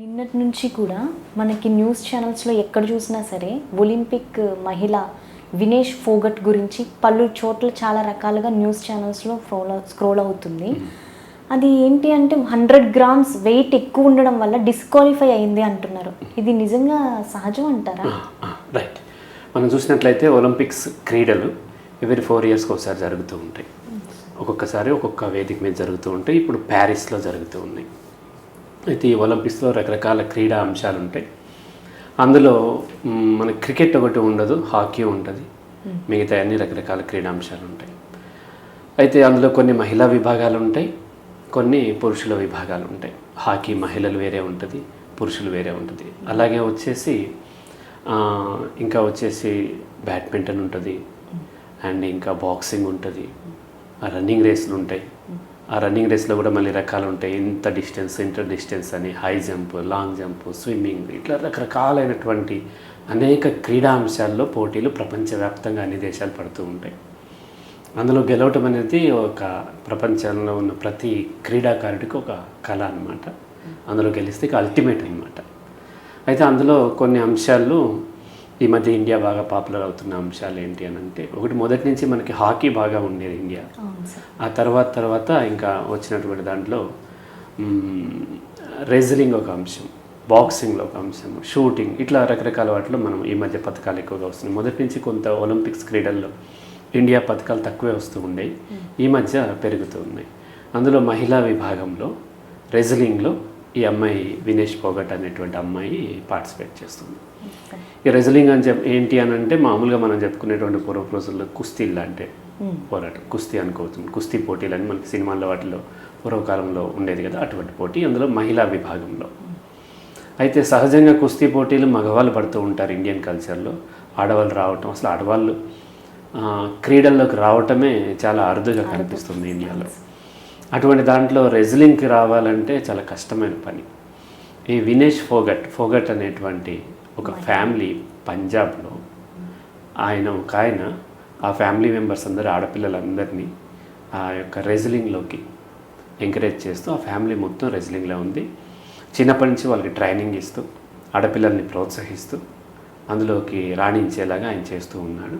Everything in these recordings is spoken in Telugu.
నిన్నటి నుంచి కూడా మనకి న్యూస్ ఛానల్స్లో ఎక్కడ చూసినా సరే ఒలింపిక్ మహిళ వినేష్ ఫోగట్ గురించి పలు చోట్ల చాలా రకాలుగా న్యూస్ ఛానల్స్లో ఫ్రోల్ స్క్రోల్ అవుతుంది. అది ఏంటి అంటే హండ్రెడ్ గ్రామ్స్ వెయిట్ ఎక్కువ ఉండడం వల్ల డిస్క్వాలిఫై అయింది అంటున్నారు. ఇది నిజంగా సహజం అంటారా? రైట్ మనం చూసినట్లయితే ఒలింపిక్స్ క్రీడలు ఎవరి ఫోర్ ఇయర్స్కి ఒకసారి జరుగుతూ ఉంటాయి. ఒక్కొక్కసారి ఒక్కొక్క వేదిక మీద జరుగుతూ ఉంటాయి. ఇప్పుడు ప్యారిస్లో జరుగుతూ ఉన్నాయి. అయితే ఈ ఒలింపిక్స్లో రకరకాల క్రీడా అంశాలు ఉంటాయి అందులో మన క్రికెట్ ఒకటి ఉండదు హాకీ ఉంటుంది. మిగతా అన్ని రకరకాల క్రీడా అంశాలు ఉంటాయి అయితే అందులో కొన్ని మహిళా విభాగాలు ఉంటాయి కొన్ని పురుషుల విభాగాలు ఉంటాయి హాకీ మహిళలు వేరే ఉంటుంది పురుషులు వేరే ఉంటుంది. అలాగే వచ్చేసి ఇంకా వచ్చేసి బ్యాడ్మింటన్ ఉంటుంది. అండ్ ఇంకా బాక్సింగ్ ఉంటుంది. రన్నింగ్ రేస్లు ఉంటాయి ఆ రన్నింగ్ రేస్లో కూడా మళ్ళీ రకాలు ఉంటాయి ఇంత డిస్టెన్స్ ఇంటర్ డిస్టెన్స్ అని high jump long jump swimming ఇట్లా రకరకాలైనటువంటి అనేక క్రీడా అంశాల్లో పోటీలు ప్రపంచవ్యాప్తంగా అన్ని దేశాలు పడుతూ ఉంటాయి. అందులో గెలవటం అనేది ఒక ప్రపంచంలో ఉన్న ప్రతి క్రీడాకారుడికి ఒక కళ అనమాట అందులో గెలిస్తే ఇక అల్టిమేట్ అనమాట అయితే అందులో కొన్ని అంశాలు ఈ మధ్య ఇండియా బాగా పాపులర్ అవుతున్న అంశాలు ఏంటి అని అంటే ఒకటి మొదటి నుంచి మనకి హాకీ బాగా ఉండేది ఇండియా. ఆ తర్వాత తర్వాత ఇంకా వచ్చినటువంటి దాంట్లో రెజ్లింగ్ ఒక అంశం బాక్సింగ్లో ఒక అంశం షూటింగ్ ఇట్లా రకరకాల వాటిలో మనం ఈ మధ్య పథకాలు ఎక్కువగా వస్తున్నాయి. మొదటి నుంచి కొంత ఒలింపిక్స్ క్రీడల్లో ఇండియా పథకాలు తక్కువే వస్తూ ఉండేవి ఈ మధ్య పెరుగుతూ ఉన్నాయి. అందులో మహిళా విభాగంలో రెజ్లింగ్లో ఈ అమ్మాయి వినేష్ పోగట్ అనేటువంటి అమ్మాయి పార్టిసిపేట్ చేస్తుంది. ఈ రెజ్లింగ్ అని చెప్ ఏంటి అని అంటే మామూలుగా మనం చెప్పుకునేటువంటి పూర్వపు రోజుల్లో కుస్తీలు అంటే పోరాటం. కుస్తీ అనుకోవచ్చు కుస్తీ పోటీలు అని మనకి సినిమాల్లో వాటిలో పూర్వకాలంలో ఉండేది కదా అటువంటి పోటీ. అందులో మహిళా విభాగంలో. అయితే సహజంగా కుస్తీ పోటీలు మగవాళ్ళు పడుతూ ఉంటారు ఇండియన్ కల్చర్లో. ఆడవాళ్ళు రావటం అసలు ఆడవాళ్ళు క్రీడల్లోకి రావటమే చాలా అరుదుగా కనిపిస్తుంది ఇండియాలో. అటువంటి దాంట్లో రెజ్లింగ్కి రావాలంటే చాలా కష్టమైన పని. ఈ వినేష్ ఫోగట్ ఫోగట్ అనేటువంటి ఒక ఫ్యామిలీ పంజాబ్లో ఆయన ఒక ఆయన ఆ ఫ్యామిలీ మెంబర్స్ అందరు ఆడపిల్లలందరినీ ఆ యొక్క రెజ్లింగ్లోకి ఎంకరేజ్ చేస్తూ ఆ ఫ్యామిలీ మొత్తం రెజ్లింగ్లో ఉంది. చిన్నప్పటి నుంచి వాళ్ళకి ట్రైనింగ్ ఇస్తూ ఆడపిల్లల్ని ప్రోత్సహిస్తూ అందులోకి రాణించేలాగా ఆయన చేస్తూ ఉన్నాడు.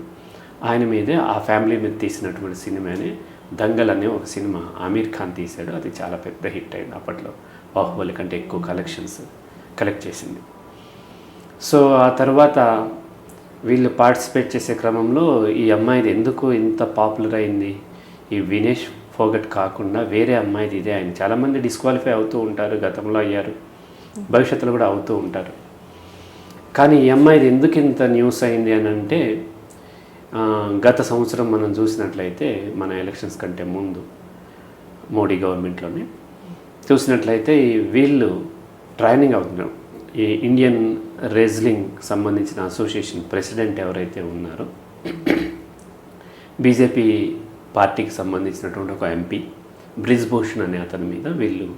ఆయన మీదే ఆ ఫ్యామిలీ మీద తీసినటువంటి సినిమానే దంగల్ అనే ఒక సినిమా ఆమీర్ ఖాన్ తీశాడు. అది చాలా పెద్ద హిట్ అయింది అప్పట్లో. బాహుబలి కంటే ఎక్కువ కలెక్షన్స్ కలెక్ట్ చేసింది. సో ఆ తర్వాత వీళ్ళు పార్టిసిపేట్ చేసే క్రమంలో ఈ అమ్మాయిది ఎందుకు ఇంత పాపులర్ అయింది? ఈ వినేష్ ఫోగట్ కాకుండా వేరే అమ్మాయిది ఇదే అయింది. చాలామంది డిస్క్వాలిఫై అవుతూ ఉంటారు గతంలో అయ్యారు. భవిష్యత్తులో కూడా అవుతూ ఉంటారు. కానీ ఈ అమ్మాయిది ఎందుకు ఇంత న్యూస్ అయింది అని అంటే గత సంవత్సరం మనం చూసినట్లయితే మన ఎలక్షన్స్ కంటే ముందు మోడీ గవర్నమెంట్లోనే చూసినట్లయితే ఈ వీళ్ళు ట్రైనింగ్ అవుతున్నారు. ఈ ఇండియన్ రెజ్లింగ్ సంబంధించిన అసోసియేషన్ ప్రెసిడెంట్ ఎవరైతే ఉన్నారో బీజేపీ పార్టీకి సంబంధించినటువంటి ఒక ఎంపీ బ్రిజ్భూషణ్ అనే అతని మీద వీళ్ళు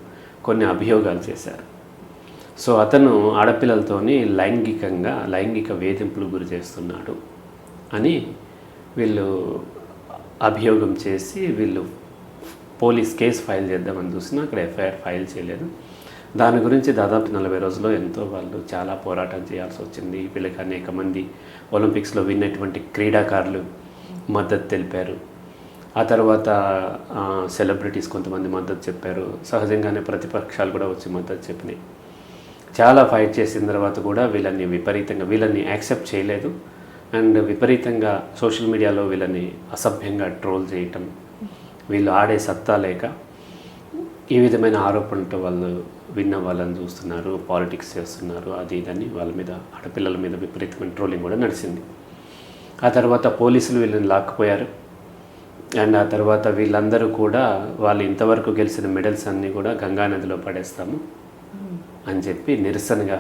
కొన్ని అభియోగాలు చేశారు. సో అతను ఆడపిల్లలతోని లైంగికంగా లైంగిక వేధింపులు గురి చేస్తున్నాడు. అని వీళ్ళు అభియోగం చేసి వీళ్ళు పోలీస్ కేసు ఫైల్ చేద్దామని చూసినా అక్కడ ఎఫ్ఐఆర్ ఫైల్ చేయలేదు. దాని గురించి దాదాపు నలభై రోజుల్లో ఎంతో వాళ్ళు చాలా పోరాటం చేయాల్సి వచ్చింది. వీళ్ళకి అనేక మంది ఒలింపిక్స్లో విన్నటువంటి క్రీడాకారులు మద్దతు తెలిపారు. ఆ తర్వాత సెలబ్రిటీస్ కొంతమంది మద్దతు చెప్పారు. సహజంగానే ప్రతిపక్షాలు కూడా వచ్చి మద్దతు చెప్పినాయి. చాలా ఫైట్ చేసిన తర్వాత కూడా వీళ్ళని విపరీతంగా వీళ్ళని యాక్సెప్ట్ చేయలేదు. అండ్ విపరీతంగా సోషల్ మీడియాలో వీళ్ళని అసభ్యంగా ట్రోల్ చేయటం వీళ్ళు ఆడే సత్తా లేక ఈ విధమైన ఆరోపణలతో వాళ్ళు విన్న వాళ్ళని చూస్తున్నారు పాలిటిక్స్ చేస్తున్నారు అది ఇదని వాళ్ళ మీద ఆడపిల్లల మీద విపరీతమైన ట్రోలింగ్ కూడా నడిచింది. ఆ తర్వాత పోలీసులు వీళ్ళని లాక్కుపోయారు. అండ్ ఆ తర్వాత వీళ్ళందరూ కూడా వాళ్ళు ఇంతవరకు గెలిచిన మెడల్స్ అన్నీ కూడా గంగా నదిలో పడేస్తాము అని చెప్పి నిరసనగా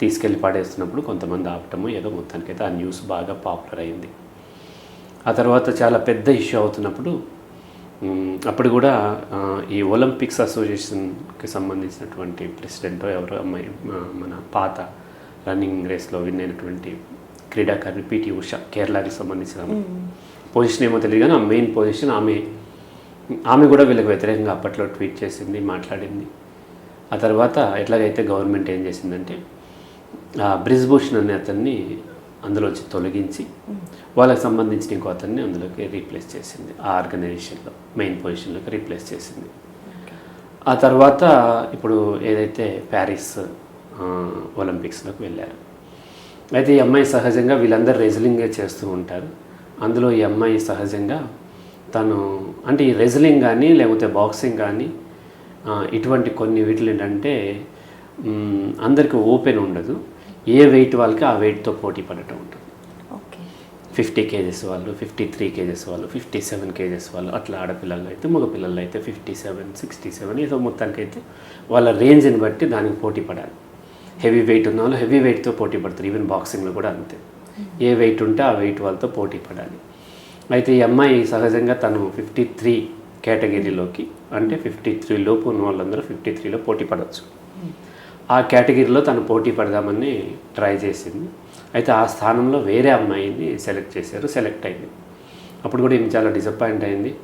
తీసుకెళ్ళి పడేస్తున్నప్పుడు కొంతమంది ఆపటము ఏదో మొత్తానికైతే ఆ న్యూస్ బాగా పాపులర్ అయింది. ఆ తర్వాత చాలా పెద్ద ఇష్యూ అవుతున్నప్పుడు అప్పుడు కూడా ఈ ఒలింపిక్స్ అసోసియేషన్కి సంబంధించినటువంటి ప్రెసిడెంట్ ఎవరు అమ్మాయి మన పాత రన్నింగ్ రేస్లో విన్ అయినటువంటి క్రీడాకారిణి పిటి ఉష కేరళకి సంబంధించిన. పొజిషన్ ఏమో తెలియదు కానీ ఆ మెయిన్ పొజిషన్ ఆమె ఆమె కూడా వీళ్ళకి వ్యతిరేకంగా అప్పట్లో ట్వీట్ చేసింది మాట్లాడింది. ఆ తర్వాత ఎట్లాగైతే గవర్నమెంట్ ఏం చేసిందంటే బ్రిజ్భూషణ్ అనే అతన్ని అందులోంచి తొలగించి వాళ్ళకి సంబంధించిన ఇంకో అతన్ని అందులోకి రీప్లేస్ చేసింది. ఆ ఆర్గనైజేషన్లో మెయిన్ పొజిషన్లోకి రీప్లేస్ చేసింది. ఆ తర్వాత ఇప్పుడు ఏదైతే ప్యారిస్ ఒలింపిక్స్లోకి వెళ్ళారు. అయితే ఈ అమ్మాయి సహజంగా వీళ్ళందరూ రెజ్లింగే చేస్తూ ఉంటారు. అందులో ఈ అమ్మాయి సహజంగా తను అంటే ఈ రెజ్లింగ్ కానీ లేకపోతే బాక్సింగ్ కానీ ఇటువంటి కొన్ని వీటిలు ఏంటంటే అందరికీ ఓపెన్ ఉండదు. ఏ వెయిట్ వాళ్ళకి ఆ వెయిట్తో పోటీ పడటం ఉంటుంది. ఓకే. ఫిఫ్టీ కేజెస్ వాళ్ళు ఫిఫ్టీ త్రీ కేజెస్ వాళ్ళు ఫిఫ్టీ సెవెన్ కేజెస్ వాళ్ళు అట్లా ఆడపిల్లలు అయితే మగ పిల్లలు అయితే ఫిఫ్టీ సెవెన్ సిక్స్టీ సెవెన్ ఏదో మొత్తానికైతే వాళ్ళ రేంజ్ని బట్టి దానికి పోటీ పడాలి. హెవీ వెయిట్ ఉన్న వాళ్ళు హెవీ వెయిట్తో పోటీ పడతారు. ఈవెన్ బాక్సింగ్లో కూడా అంతే. ఏ వెయిట్ ఉంటే ఆ వెయిట్ వాళ్ళతో పోటీ పడాలి. అయితే ఈ అమ్మాయి సహజంగా తను ఫిఫ్టీ త్రీ కేటగిరీలోకి అంటే ఫిఫ్టీ త్రీ లోపు ఉన్న వాళ్ళందరూ ఫిఫ్టీ త్రీలో పోటీ పడవచ్చు. ఆ కేటగిరీలో తను పోటీ పడదామని ట్రై చేసింది. అయితే ఆ స్థానంలో వేరే అమ్మాయిని సెలెక్ట్ చేశారు సెలెక్ట్ అయింది. అప్పుడు కూడా ఈమె చాలా డిసప్పాయింట్ అయింది.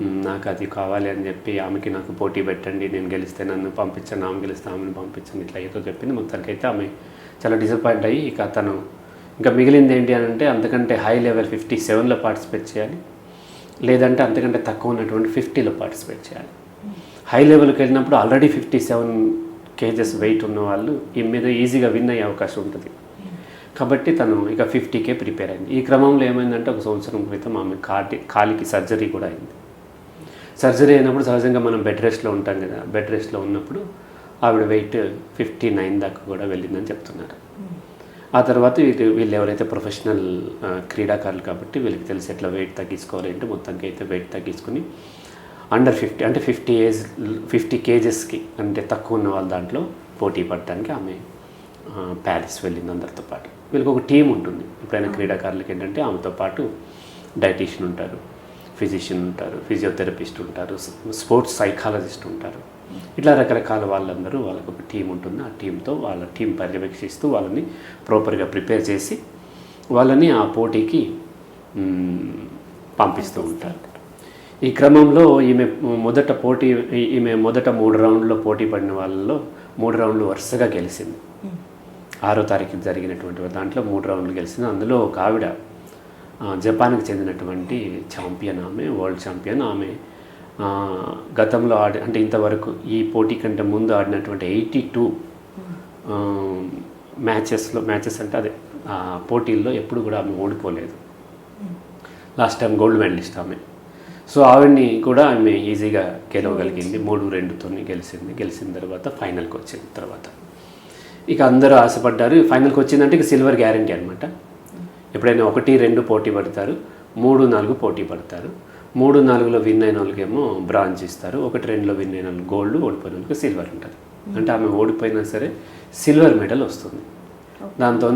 "మ్, నాకు అది కావాలి అని చెప్పి ఆమెకి నాకు పోటీ పెట్టండి నేను గెలిస్తే నన్ను పంపించండి ఆమె గెలిస్తే ఆమెను పంపించండి ఇట్లా ఏదో చెప్పింది. మొత్తానికైతే ఆమె చాలా డిసప్పాయింట్ అయ్యి ఇక తను ఇంకా మిగిలింది ఏంటి అని అంటే అంతకంటే హై లెవెల్ ఫిఫ్టీ సెవెన్లో పార్టిసిపేట్ చేయాలి. లేదంటే అంతకంటే తక్కువ ఉన్నటువంటి ఫిఫ్టీలో పార్టిసిపేట్ చేయాలి. హై లెవెల్కి వెళ్ళినప్పుడు already fifty seven kgs weight ఉన్న వాళ్ళు ఈ మీద ఈజీగా విన్ అయ్యే అవకాశం ఉంటుంది. కాబట్టి తను ఇక ఫిఫ్టీకే ప్రిపేర్ అయింది. ఈ క్రమంలో ఏమైందంటే ఒక సంవత్సరం క్రితం ఆమె కాటి కాలికి సర్జరీ కూడా అయింది. సర్జరీ అయినప్పుడు సహజంగా మనం బెడ్ రెస్ట్లో ఉంటాం కదా బెడ్ రెస్ట్లో ఉన్నప్పుడు ఆవిడ వెయిట్ ఫిఫ్టీ నైన్ దాకా కూడా వెళ్ళిందని చెప్తున్నారు. ఆ తర్వాత వీళ్ళు వీళ్ళు ఎవరైతే ప్రొఫెషనల్ క్రీడాకారులు కాబట్టి వీళ్ళకి తెలిసి ఎట్లా వెయిట్ తగ్గించుకోవాలి అంటే మొత్తానికి అయితే వెయిట్ తగ్గించుకుని అండర్ ఫిఫ్టీ అంటే ఫిఫ్టీ ఏజ్ ఫిఫ్టీ కేజెస్కి అంటే తక్కువ ఉన్న వాళ్ళ దాంట్లో పోటీ పడటానికి ఆమె ప్యారిస్ వెళ్ళింది అందరితో పాటు. వీళ్ళకి ఒక టీం ఉంటుంది. ఎప్పుడైనా క్రీడాకారులకి ఏంటంటే ఆమెతో పాటు డైటీషియన్ ఉంటారు ఫిజిషియన్ ఉంటారు ఫిజియోథెరపిస్ట్ ఉంటారు స్పోర్ట్స్ సైకాలజిస్ట్ ఉంటారు. ఇట్లా రకరకాల వాళ్ళందరూ వాళ్ళకు ఒక టీం ఉంటుంది. ఆ టీంతో వాళ్ళ టీం పర్యవేక్షిస్తూ వాళ్ళని ప్రాపర్గా ప్రిపేర్ చేసి వాళ్ళని ఆ పోటీకి పంపిస్తూ ఉంటారు. ఈ క్రమంలో ఈమె మొదట పోటీ ఈమె మొదట మూడు రౌండ్లో పోటీ పడిన వాళ్ళలో మూడు రౌండ్లు వరుసగా గెలిచింది ఆరో తారీఖు జరిగినటువంటి దాంట్లో మూడు రౌండ్లు గెలిచింది అందులో ఒక ఆవిడ జపాన్కి చెందినటువంటి ఛాంపియన్ ఆమె వరల్డ్ ఛాంపియన్ ఆమె గతంలో ఆడి అంటే ఇంతవరకు ఈ పోటీ కంటే ముందు ఆడినటువంటి ఎయిటీ టూ మ్యాచెస్లో మ్యాచెస్ అంటే అదే పోటీల్లో ఎప్పుడు కూడా ఆమె ఓడిపోలేదు. లాస్ట్ టైం గోల్డ్ మెడలిస్ట్ ఆమె. సో ఆవిడ్ని కూడా ఆమె ఈజీగా గెలవగలిగింది. మూడు రెండుతో గెలిచింది. గెలిచిన తర్వాత ఫైనల్కి వచ్చింది తర్వాత. ఇక అందరూ ఆశపడ్డారు. ఫైనల్కి వచ్చిందంటే ఇక సిల్వర్ గ్యారంటీ అనమాట ఎప్పుడైనా ఒకటి రెండు పోటీ పడతారు. మూడు నాలుగు పోటీ పడతారు. మూడు నాలుగులో విన్ అయిన వాళ్ళకేమో బ్రాంజ్ ఇస్తారు. ఒకటి రెండులో విన్ అయిన వాళ్ళు గోల్డ్ ఓడిపోయిన వాళ్ళకి సిల్వర్ ఉంటుంది. అంటే ఆమె ఓడిపోయినా సరే సిల్వర్ మెడల్ వస్తుంది. దాంతో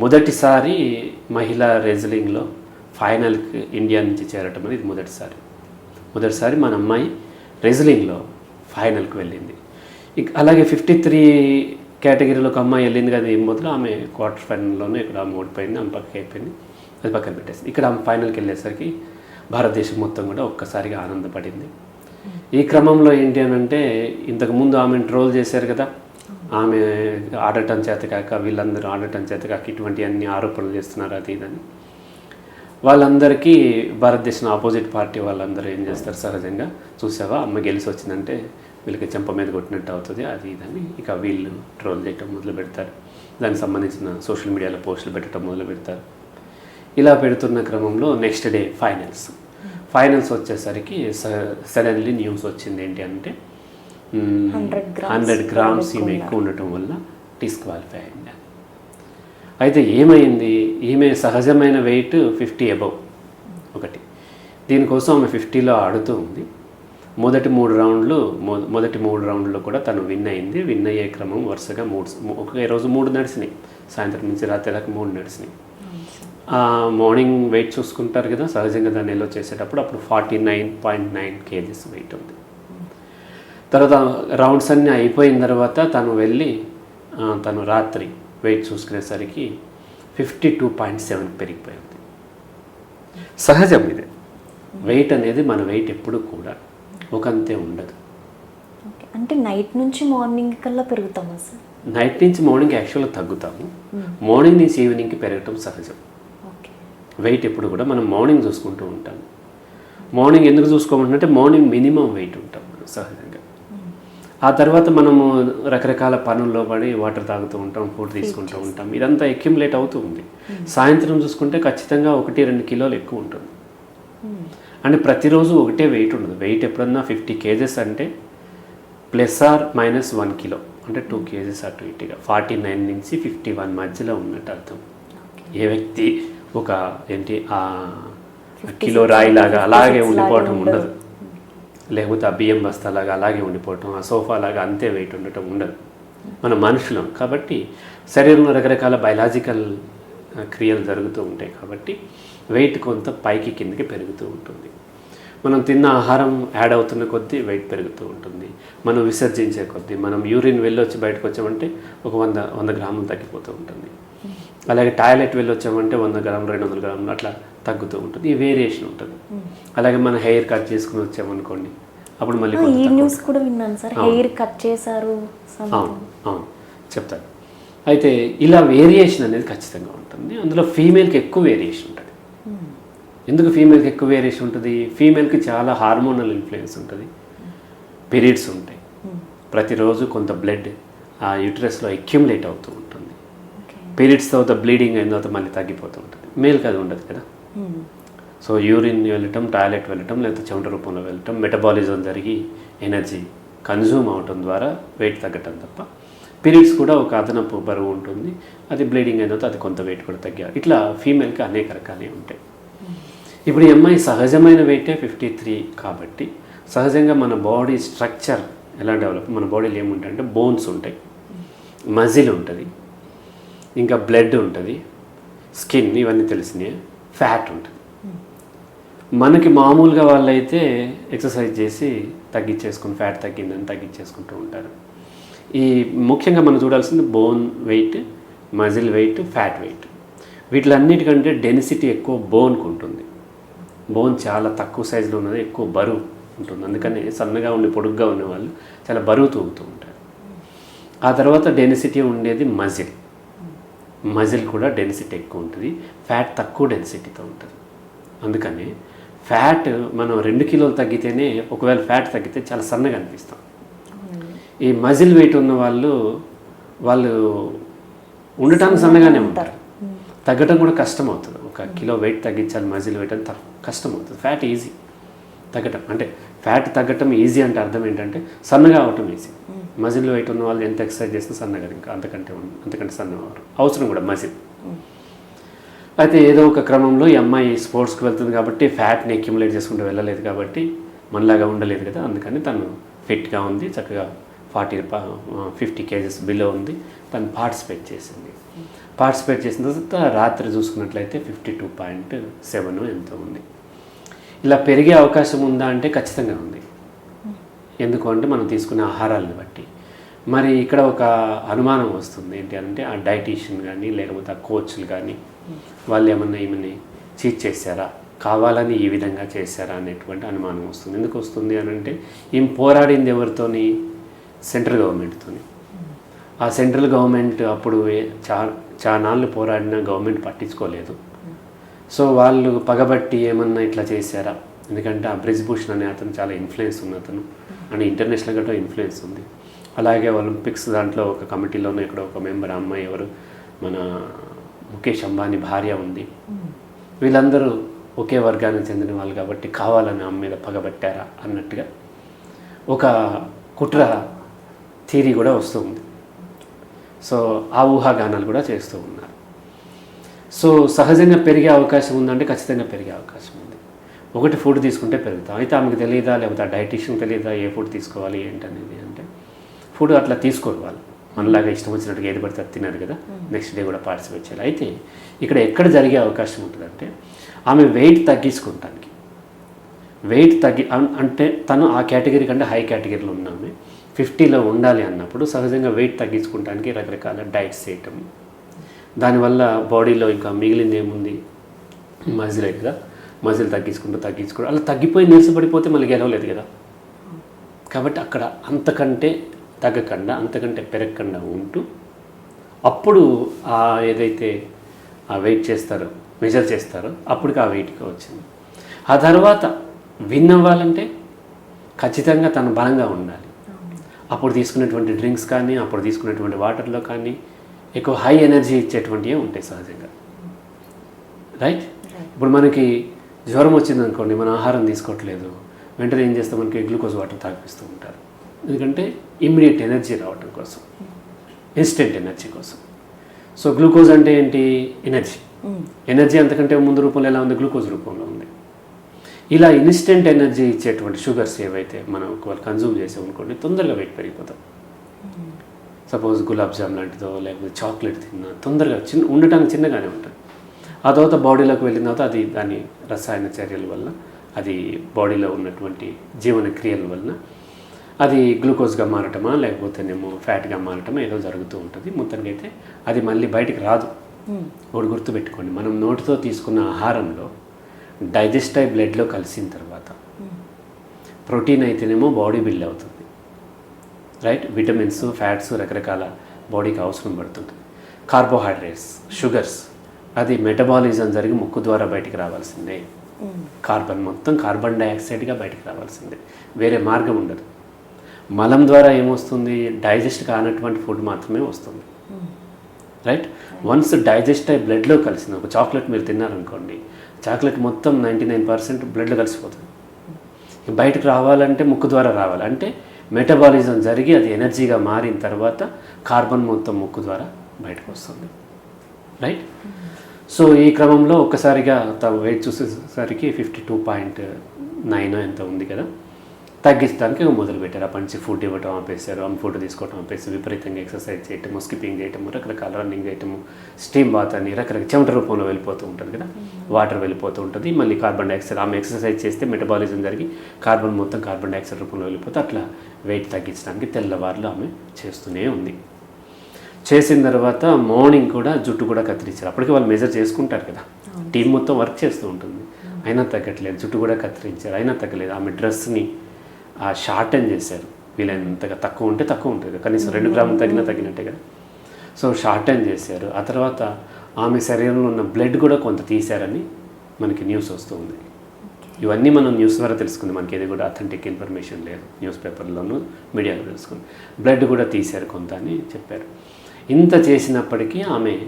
మొదటిసారి మహిళా రెజ్లింగ్లో ఫైనల్కి ఇండియా నుంచి చేరటం అనేది మొదటిసారి. మొదటిసారి మన అమ్మాయి రెజ్లింగ్లో ఫైనల్కి వెళ్ళింది. ఇక అలాగే ఫిఫ్టీ త్రీ కేటగిరీలో ఒక అమ్మాయి వెళ్ళింది కదా ఏం మొదలు ఆమె క్వార్టర్ ఫైనల్లోనే ఇక్కడ ఆమె ఓడిపోయింది ఆమె పక్కకి అయిపోయింది అది పక్కన పెట్టేసింది. ఇక్కడ ఆమె ఫైనల్కి వెళ్ళేసరికి భారతదేశం మొత్తం కూడా ఒక్కసారిగా ఆనందపడింది. ఈ క్రమంలో ఏంటి అని అంటే ఇంతకుముందు ఆమెను ట్రోల్ చేశారు కదా ఆమె ఆడటం చేత కాక వీళ్ళందరూ ఆడటం చేత కాక ఇటువంటి అన్ని ఆరోపణలు చేస్తున్నారు అది ఇదని వాళ్ళందరికీ భారతదేశం ఆపోజిట్ పార్టీ వాళ్ళందరూ ఏం చేస్తారు సహజంగా? చూసావా? అమ్మ గెలిచి వచ్చిందంటే వీళ్ళకి చెంప మీద కొట్టినట్టు అవుతుంది అది ఇదని ఇక వీళ్ళు ట్రోల్ చేయటం మొదలు పెడతారు. దానికి సంబంధించిన సోషల్ మీడియాలో పోస్టులు పెట్టడం మొదలు పెడతారు. ఇలా పెడుతున్న క్రమంలో నెక్స్ట్ డే ఫైనల్స్. ఫైనల్స్ వచ్చేసరికి సడన్లీ న్యూస్ వచ్చింది ఏంటి అంటే 100 grams హండ్రెడ్ గ్రామ్స్ ఈమె ఎక్కువ ఉండటం వల్ల డిస్క్వాలిఫై అయింది. అయితే ఏమైంది? ఈమె సహజమైన వెయిట్ ఫిఫ్టీ అబవ్ ఒకటి. దీనికోసం ఆమె ఫిఫ్టీలో ఆడుతూ ఉంది. మొదటి మూడు రౌండ్లు మొ- మొదటి మూడు రౌండ్లో కూడా తను విన్ అయింది. విన్ అయ్యే క్రమం వరుసగా మూడు ఒకే రోజు మూడు నడిచినాయి. సాయంత్రం నుంచి రాత్రి దాకా మూడు నడిచినాయి. మార్నింగ్ వెయిట్ చూసుకుంటారు కదా సహజంగా దాన్ని ఎల్లో చేసేటప్పుడు అప్పుడు forty nine point nine kgs weight ఉంది. తర్వాత రౌండ్స్ అన్నీ అయిపోయిన తర్వాత తను వెళ్ళి తను రాత్రి వెయిట్ చూసుకునేసరికి ఫిఫ్టీ టూ పాయింట్ సెవెన్ పెరిగిపోయింది. సహజం ఇది. వెయిట్ అనేది మన వెయిట్ ఎప్పుడు కూడా ఒకంతే ఉండదు. ఓకే అంటే నైట్ నుంచి మార్నింగ్ కల్లా పెరుగుతామా సార్? నైట్ నుంచి మార్నింగ్ యాక్చువల్గా తగ్గుతాము. మార్నింగ్ నుంచి ఈవినింగ్కి పెరగటం సహజం. ఓకే. వెయిట్ ఎప్పుడు కూడా మనం మార్నింగ్ చూసుకుంటూ ఉంటాం మార్నింగ్ ఎందుకు చూసుకోమంటే మార్నింగ్ మినిమం వెయిట్ ఉంటాం మనం సహజంగా. ఆ తర్వాత మనము రకరకాల పనుల్లో పడి వాటర్ తాగుతూ ఉంటాం ఫుడ్ తీసుకుంటూ ఉంటాం. ఇదంతా అక్యుములేట్ అవుతూ ఉంది. సాయంత్రం చూసుకుంటే ఖచ్చితంగా ఒకటి రెండు కిలోలు ఎక్కువ ఉంటుంది. అంటే ప్రతిరోజు ఒకటే వెయిట్ ఉండదు. వెయిట్ ఎప్పుడన్నా ఫిఫ్టీ కేజెస్ అంటే plus or minus one kilo అంటే టూ కేజెస్ అటు ఇటుగా. ఫార్టీ నైన్ నుంచి ఫిఫ్టీ వన్ మధ్యలో ఉన్నట్టు అర్థం. ఏ వ్యక్తి ఒక ఏంటి ఆ కిలో రాయి లాగా అలాగే ఉండిపోవటం ఉండదు. లేకపోతే ఆ బియ్యం బస్తాలాగా అలాగే ఉండిపోవటం ఆ సోఫా లాగా అంతే వెయిట్ ఉండటం ఉండదు. మన మనుషులం కాబట్టి శరీరంలో రకరకాల బయలాజికల్ క్రియలు జరుగుతూ ఉంటాయి కాబట్టి వెయిట్ కొంత పైకి కిందకి పెరుగుతూ ఉంటుంది. మనం తిన్న ఆహారం యాడ్ అవుతున్న కొద్దీ వెయిట్ పెరుగుతూ ఉంటుంది. మనం విసర్జించే కొద్దీ మనం యూరిన్ వెళ్ళొచ్చి బయటకు వచ్చామంటే ఒక వంద వంద గ్రాములు తగ్గిపోతూ ఉంటుంది. అలాగే టాయిలెట్ వెళ్ళొచ్చామంటే వంద గ్రాములు రెండు వందల గ్రాములు అట్లా తగ్గుతూ ఉంటుంది. ఈ వేరియేషన్ ఉంటుంది. అలాగే మన హెయిర్ కట్ చేసుకుని వచ్చామనుకోండి అప్పుడు మళ్ళీ ఈ న్యూస్ కూడా విన్నాను సార్. హెయిర్ కట్ చేశారు అవును. అవును. చెప్తాను. అయితే ఇలా వేరియేషన్ అనేది ఖచ్చితంగా ఉంటుంది. అందులో ఫీమేల్కి ఎక్కువ వేరియేషన్ ఉంటుంది. ఎందుకు ఫీమేల్కి ఎక్కువ వేరియేషన్ ఉంటుంది? ఫీమేల్కి చాలా హార్మోనల్ ఇన్ఫ్లుయెన్స్ ఉంటుంది. పీరియడ్స్ ఉంటాయి. ప్రతిరోజు కొంత బ్లడ్ ఆ యూట్రస్లో అక్యుములేట్ అవుతూ ఉంటుంది. పీరియడ్స్ తర్వాత బ్లీడింగ్ అయిన తర్వాత మళ్ళీ తగ్గిపోతూ ఉంటుంది. మేల్కి అది ఉండదు కదా? సో యూరిన్ వెళ్ళటం టాయిలెట్ వెళ్ళటం లేకపోతే చెమట రూపంలో వెళ్ళటం మెటబాలిజం జరిగి ఎనర్జీ కన్జ్యూమ్ అవటం ద్వారా వెయిట్ తగ్గటం తప్ప. పీరియడ్స్ కూడా ఒక అదనపు బరువు ఉంటుంది. అది బ్లీడింగ్ అయిన తర్వాత అది కొంత వెయిట్ కూడా తగ్గా ఇట్లా ఫీమేల్కి అనేక రకాలే ఉంటాయి. ఇప్పుడు ఈ అమ్మాయి సహజమైన వెయిటే ఫిఫ్టీ త్రీ కాబట్టి సహజంగా మన బాడీ స్ట్రక్చర్ ఎలా డెవలప్ మన బాడీలో ఏముంటాయంటే బోన్స్ ఉంటాయి. మజిల్ ఉంటుంది. ఇంకా బ్లడ్ ఉంటుంది. స్కిన్ ఇవన్నీ తెలిసినాయి. ఫ్యాట్ ఉంటుంది. మనకి మామూలుగా వాళ్ళైతే ఎక్సర్సైజ్ చేసి తగ్గించేసుకుని ఫ్యాట్ తగ్గిందని తగ్గించేసుకుంటూ ఉంటారు. ఈ ముఖ్యంగా మనం చూడాల్సింది bone weight muscle weight fat weight. వీటిలన్నిటికంటే density ఎక్కువ బోన్కు ఉంటుంది. బోన్ చాలా తక్కువ సైజులో ఉన్నది ఎక్కువ బరువు ఉంటుంది. అందుకని సన్నగా ఉండి పొడుగ్గా ఉన్న వాళ్ళు చాలా బరువు తూగుతూ ఉంటారు. ఆ తర్వాత డెన్సిటీ ఉండేది మజిల్. మజిల్ కూడా డెన్సిటీ ఎక్కువ ఉంటుంది. ఫ్యాట్ తక్కువ డెన్సిటీతో ఉంటుంది. అందుకని ఫ్యాట్ మనం రెండు కిలోలు తగ్గితేనే ఒకవేళ ఫ్యాట్ తగ్గితే చాలా సన్నగా అనిపిస్తాం. ఈ మజిల్ వెయిట్ ఉన్న వాళ్ళు వాళ్ళు ఉండటానికి సన్నగానే ఉంటారు. తగ్గటం కూడా కష్టం అవుతుంది ఒక కిలో వెయిట్ తగ్గించాలి మజిల్ వెయిట్ అని కష్టం అవుతుంది ఫ్యాట్ ఈజీ. తగ్గటం అంటే ఫ్యాట్ తగ్గటం ఈజీ అంటే అర్థం ఏంటంటే సన్నగా అవటం ఈజీ. మజిల్ వెయిట్ ఉన్న వాళ్ళు ఎంత ఎక్సర్సైజ్ చేస్తే సన్నగా ఇంకా అంతకంటే అంతకంటే సన్నగా అవసరం కూడా మజిల్. అయితే ఏదో ఒక క్రమంలో ఈ అమ్మాయి స్పోర్ట్స్కి వెళ్తుంది కాబట్టి ఫ్యాట్ని అక్యుములేట్ చేసుకుంటూ వెళ్ళలేదు కాబట్టి మనలాగా ఉండలేదు కదా. అందుకని తను ఫిట్గా ఉంది చక్కగా ఫార్టీ ఫిఫ్టీ కేజెస్ బిలో ఉంది. తను పార్టిసిపేట్ చేసింది. పార్టిసిపేట్ చేసిన తర్వాత రాత్రి చూసుకున్నట్లయితే ఫిఫ్టీ టూ పాయింట్ సెవెన్ ఎంతో ఉంది. ఇలా పెరిగే అవకాశం ఉందా అంటే ఖచ్చితంగా ఉంది. ఎందుకు అంటే మనం తీసుకునే ఆహారాలను బట్టి. మరి ఇక్కడ ఒక అనుమానం వస్తుంది ఏంటి అంటే ఆ డైటీషియన్ కానీ లేకపోతే ఆ కోచ్లు కానీ వాళ్ళు ఏమన్నా ఈమెని చీట్ చేశారా? కావాలని ఈ విధంగా చేశారా అనేటువంటి అనుమానం వస్తుంది. ఎందుకు వస్తుంది అని అంటే ఈమె పోరాడింది ఎవరితోని? సెంట్రల్ గవర్నమెంట్తోని. ఆ సెంట్రల్ గవర్నమెంట్ అప్పుడు ఏ- చా చానాళ్ళు పోరాడిన గవర్నమెంట్ పట్టించుకోలేదు. సో వాళ్ళు పగబట్టి ఏమన్నా ఇట్లా చేశారా? ఎందుకంటే ఆ బ్రిజ్భూషణ్ అనే అతను చాలా ఇన్ఫ్లుయెన్స్ ఉంది అతను. అండ్ ఇంటర్నేషనల్ గట్రా ఇన్ఫ్లుయెన్స్ ఉంది. అలాగే ఒలింపిక్స్ దాంట్లో ఒక కమిటీలోనే ఇక్కడ ఒక మెంబర్ అమ్మాయి ఎవరు? మన ముఖేష్ అంబానీ భార్య ఉంది. వీళ్ళందరూ ఒకే వర్గానికి చెందిన వాళ్ళు కాబట్టి కావాలని ఆమె మీద పగబట్టారా అన్నట్టుగా ఒక కుట్ర థీరీ కూడా వస్తూ ఉంది. సో ఆ ఊహాగానాలు కూడా చేస్తూ ఉన్నారు. సో సహజంగా పెరిగే అవకాశం ఉందంటే ఖచ్చితంగా పెరిగే అవకాశం ఉంది. ఒకటి ఫుడ్ తీసుకుంటే పెరుగుతాం. అయితే ఆమెకు తెలియదా లేకపోతే ఆ డైటీషియన్ తెలియదా ఏ ఫుడ్ తీసుకోవాలి? ఏంటనేది అంటే ఫుడ్ అట్లా తీసుకోరు వాళ్ళు. మనలాగా ఇష్టం వచ్చినట్టుగా ఏది పడితే తినరు కదా. నెక్స్ట్ డే కూడా పార్టిసిపేట్ చేయాలి. అయితే ఇక్కడ ఎక్కడ జరిగే అవకాశం ఉంటుందంటే ఆమె వెయిట్ తగ్గించుకుంటానికి వెయిట్ తగ్గి అంటే తను ఆ కేటగిరీ కంటే హై కేటగిరీలో ఉన్నామే ఫిఫ్టీలో ఉండాలి అన్నప్పుడు సహజంగా వెయిట్ తగ్గించుకోవడానికి రకరకాల డైట్స్ చేయటం. దానివల్ల బాడీలో ఇంకా మిగిలింది ఏముంది? మజిలే కదా. మజిల్ తగ్గించుకుంటూ తగ్గించుకుంటూ అలా తగ్గిపోయి నీరసపడిపోతే మళ్ళీ గెలవలేదు కదా. కాబట్టి అక్కడ అంతకంటే తగ్గకుండా అంతకంటే పెరగకుండా ఉంటూ అప్పుడు ఆ ఏదైతే ఆ వెయిట్ చేస్తారో మెజర్ చేస్తారో అప్పటికి ఆ వెయిట్గా వచ్చింది. ఆ తర్వాత విన్ అవ్వాలంటే ఖచ్చితంగా తను బలంగా ఉండాలి. అప్పుడు తీసుకునేటువంటి డ్రింక్స్ కానీ అప్పుడు తీసుకునేటువంటి వాటర్లో కానీ ఎక్కువ హై ఎనర్జీ ఇచ్చేటువంటివే ఉంటాయి సహజంగా. రైట్? ఇప్పుడు మనకి జ్వరం వచ్చింది అనుకోండి మనం ఆహారం తీసుకోవట్లేదు వెంటనే ఏం చేస్తాం? మనకి గ్లూకోజ్ వాటర్ తాగిపిస్తూ ఉంటారు. ఎందుకంటే ఇమ్మీడియట్ ఎనర్జీ రావటం కోసం. ఇన్స్టెంట్ ఎనర్జీ కోసం. సో గ్లూకోజ్ అంటే ఏంటి? ఎనర్జీ. ఎనర్జీ అంతకంటే ముందు రూపంలో ఎలా ఉంది? గ్లూకోజ్ రూపంలో ఉంది. ఇలా ఇన్స్టెంట్ ఎనర్జీ ఇచ్చేటువంటి షుగర్స్ ఏవైతే మనం ఒకవేళ కన్జ్యూమ్ చేసామనుకోండి తొందరగా వెయిట్ పెరిగిపోతాం. సపోజ్ గులాబ్ జామ్ లాంటిదో లేకపోతే చాక్లెట్ తిన్నా తొందరగా చిన్న ఉండటానికి చిన్నగానే ఉంటుంది. ఆ తర్వాత బాడీలోకి వెళ్ళిన తర్వాత అది దాని రసాయన చర్యల వల్ల అది బాడీలో ఉన్నటువంటి జీవన క్రియల వలన అది గ్లూకోజ్గా మారటమా లేకపోతేనేమో ఫ్యాట్గా మారటమా ఏదో జరుగుతూ ఉంటుంది. మొత్తానికి అయితే అది మళ్ళీ బయటికి రాదు. ఒకటి గుర్తుపెట్టుకోండి మనం నోటితో తీసుకున్న ఆహారంలో డైజెస్ట్ అయి బ్లడ్లో కలిసిన తర్వాత ప్రోటీన్ అయితేనేమో బాడీ బిల్డ్ అవుతుంది. రైట్? విటమిన్స్ ఫ్యాట్స్ రకరకాల బాడీకి అవసరం పడుతుంది. కార్బోహైడ్రేట్స్ షుగర్స్ అది మెటబాలిజం జరిగి ముక్కు ద్వారా బయటికి రావాల్సిందే. కార్బన్ మొత్తం కార్బన్ డైఆక్సైడ్గా బయటికి రావాల్సిందే. వేరే మార్గం ఉండదు. మలం ద్వారా ఏమొస్తుంది? డైజెస్ట్ కానటువంటి ఫుడ్ మాత్రమే వస్తుంది. రైట్ వన్స్ డైజెస్ట్ అయ్యి బ్లడ్లో కలిసింది ఒక చాక్లెట్ మీరు తిన్నారనుకోండి చాక్లెట్ మొత్తం నైంటీ నైన్ పర్సెంట్ బ్లడ్లో కలిసిపోతుంది బయటకు రావాలంటే ముక్కు ద్వారా రావాలి. అంటే మెటబాలిజం జరిగి అది ఎనర్జీగా మారిన తర్వాత కార్బన్ మొత్తం ముక్కు ద్వారా బయటకు వస్తుంది. రైట్ సో ఈ క్రమంలో ఒక్కసారిగా తన వెయిట్ చూసేసరికి ఫిఫ్టీ టూ పాయింట్ నైన్ ఎంత ఉంది కదా. తగ్గించడానికి మొదలు పెట్టారు అప్పటి నుంచి ఫుడ్ ఇవ్వటం ఆపేశారు ఆమె ఫుడ్ తీసుకోవటం ఆపేసి విపరీతంగా ఎక్సర్సైజ్ చేయటము స్కిప్పింగ్ చేయటము రకరకాల రన్నింగ్ చేయటము స్టీమ్ బాత్ అని రకరకాల చెమట రూపంలో వెళ్ళిపోతూ ఉంటుంది కదా? వాటర్ వెళ్ళిపోతూ ఉంటుంది. మళ్ళీ కార్బన్ డైఆక్సైడ్ ఆమె ఎక్సర్సైజ్ చేస్తే మెటబాలిజం జరిగి కార్బన్ మొత్తం కార్బన్ డైఆక్సైడ్ రూపంలో వెళ్ళిపోతే అట్లా వెయిట్ తగ్గించడానికి తెల్లవారులు ఆమె చేస్తూనే ఉంది. చేసిన తర్వాత మార్నింగ్ కూడా జుట్టు కూడా కత్తిరించారు. అప్పటికి వాళ్ళు మెజర్ చేసుకుంటారు కదా. టీం మొత్తం వర్క్ చేస్తూ ఉంటుంది. అయినా తగ్గట్లేదు. జుట్టు కూడా కత్తిరించారు. అయినా తగ్గలేదు. ఆమె డ్రెస్ని ఆ షార్టన్ చేశారు. వీలైనంతగా తక్కువ ఉంటే తక్కువ ఉంటుంది. కనీసం రెండు గ్రాములు తగ్గినా తగ్గినట్టే కదా. సో షార్టన్ చేశారు. ఆ తర్వాత ఆమె శరీరంలో ఉన్న బ్లడ్ కూడా కొంత తీశారని మనకి న్యూస్ వస్తూ ఉంది ఇవన్నీ మనం న్యూస్ ద్వారా తెలుసుకుంది. మనకి ఏది కూడా అథెంటిక్ ఇన్ఫర్మేషన్ లేదు. న్యూస్ పేపర్లోనూ మీడియాలో తెలుసుకుంది. బ్లడ్ కూడా తీశారు కొంత అని చెప్పారు. ఇంత చేసినప్పటికీ ఆమె